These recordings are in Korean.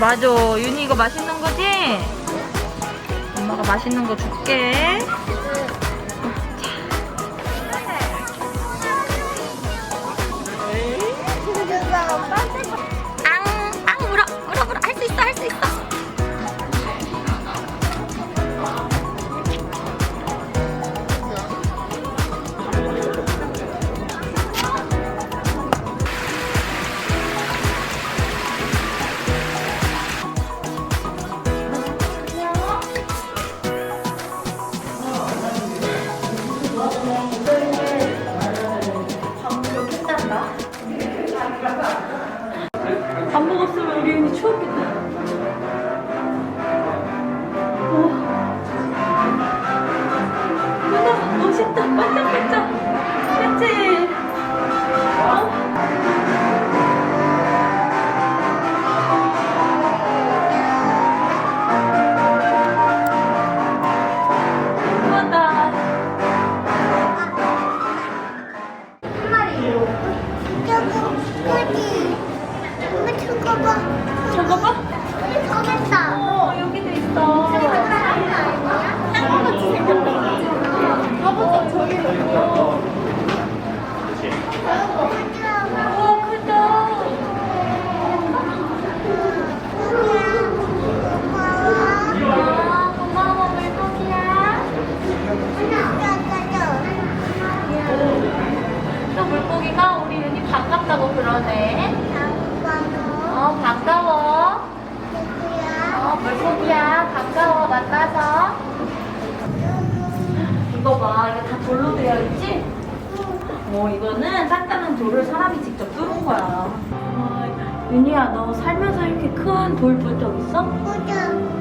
맞아. 윤희 이거 맛있는 거지? 엄마가 맛있는 거 줄게. 만나서. 이거 봐, 이게 다 돌로 되어 있지? 어, 이거는 딱딱한 돌을 사람이 직접 뚫은 거야. 어, 윤희야, 너 살면서 이렇게 큰 돌 본 적 있어? 꾸덕,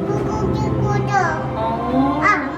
꾸덕이 꾸덕. 어. 아,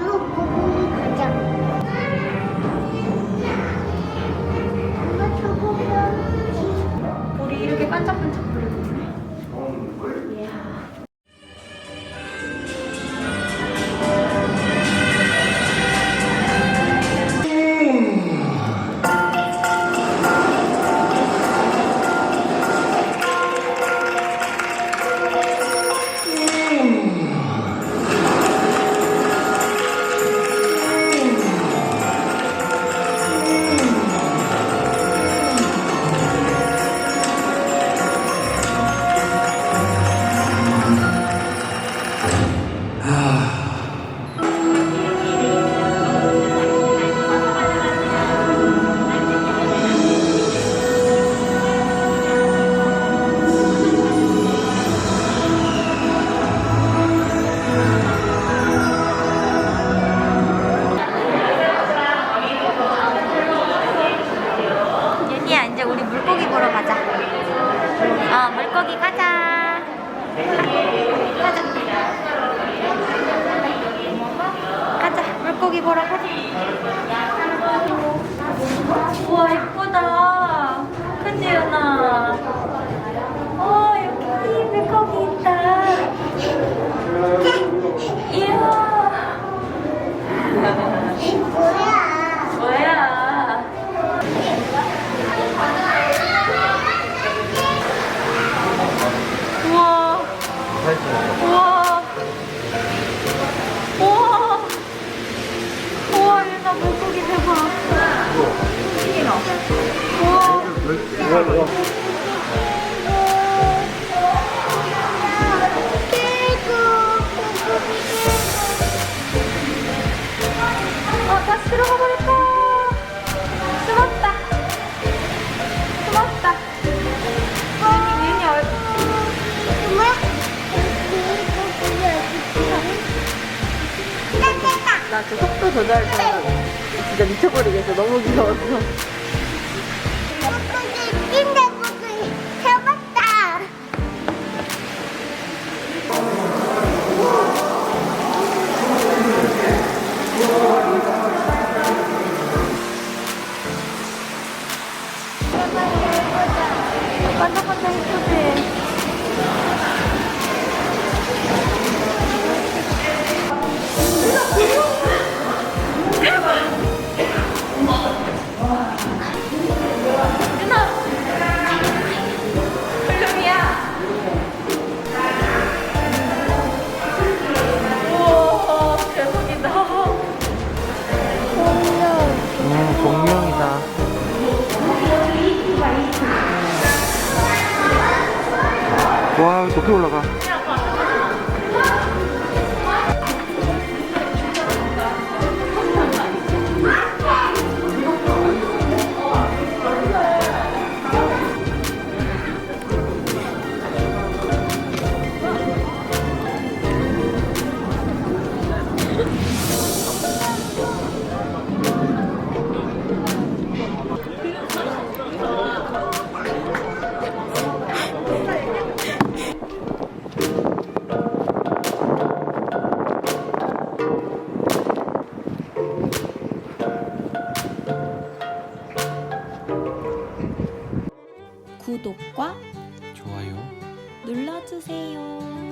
우와. 우와. 우와, 일단 물고기 대박. 우와. 우와. 나 그 속도 조절 좀 진짜 미쳐버리겠어. 너무 귀여워서. 반짝반짝 예쁘지? 높이 올라가. 구독과 좋아요. 눌러주세요.